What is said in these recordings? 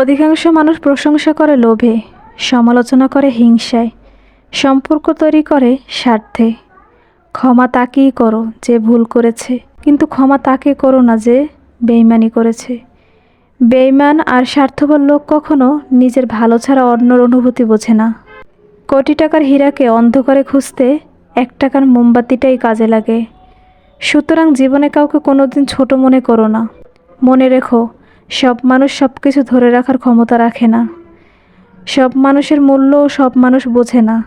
অধিকাংশ মানুষ প্রশংসা করে লোভে, সমালোচনা করে হিংসায়, সম্পর্ক তৈরি করে স্বার্থে। ক্ষমা তাকেই করো যে ভুল করেছে। কিন্তু ক্ষমা তাকে করো না যে বেইমানি করেছে। বেইমান আর স্বার্থপর লোক কখনো নিজের ভালো ছাড়া অন্যর অনুভূতি বোঝে না। কোটি টাকার হীরাকে অন্ধকারে খুঁজতে এক টাকার মোমবাতিটাই কাজে লাগে। সুতরাং জীবনে কাউকে কোনোদিন ছোট মনে করো না। মনে রেখো সব মানুষ সব কিছু ধরে রাখার ক্ষমতা রাখে না। সব মানুষের মূল্যও সব মানুষ বোঝে না।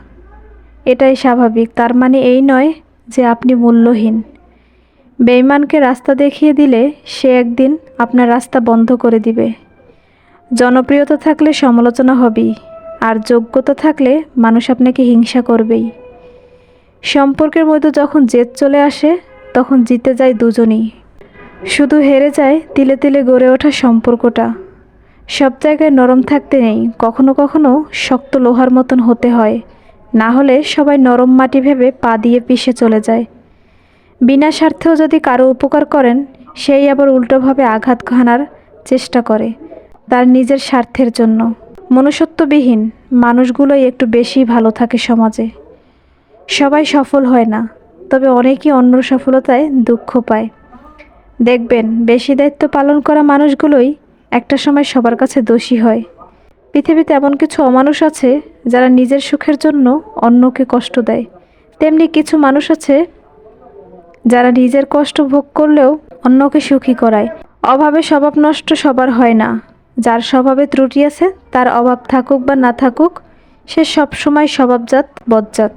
এটাই স্বাভাবিক, তার মানে এই নয় যে আপনি মূল্যহীন। বেইমানকে রাস্তা দেখিয়ে দিলে সে একদিন আপনার রাস্তা বন্ধ করে দিবে। জনপ্রিয়তা থাকলে সমালোচনা হবেই, আর যোগ্যতা থাকলে মানুষ আপনাকে হিংসা করবেই। সম্পর্কের মধ্যে যখন জেদ চলে আসে, তখন জিতে যায় দুজনই। শুধু হেরে যায় তিলে তিলে গড়ে ওঠা সম্পর্কটা। সব জায়গায় নরম থাকতে নেই, কখনো কখনো শক্ত লোহার মতন হতে হয়। না হলে সবাই নরম মাটি ভেবে পা দিয়ে পিষে চলে যায়। বিনা স্বার্থেও যদি কারও উপকার করেন, সেই আবার উল্টোভাবে আঘাত হানার চেষ্টা করে, তার নিজের স্বার্থের জন্য। মনুষ্যত্ববিহীন, মানুষগুলোই একটু বেশি ভালো থাকে সমাজে। সবাই সফল হয় না, তবে অনেকেই অন্য সফলতায় দুঃখ পায়। দেখবেন, বেশি দায়িত্ব পালন করা মানুষগুলোই একটা সময় সবার কাছে দোষী হয়। পৃথিবীতে এমন কিছু অমানুষ আছে যারা নিজের সুখের জন্য অন্যকে কষ্ট দেয়। তেমনি কিছু মানুষ আছে যারা নিজের কষ্ট ভোগ করলেও অন্যকে সুখী করায়। অভাবে স্বভাব নষ্ট সবার হয় না। যার স্বভাবে ত্রুটি আছে, তার অভাব থাকুক বা না থাকুক, সে সবসময় স্বভাবজাত বজ্জাত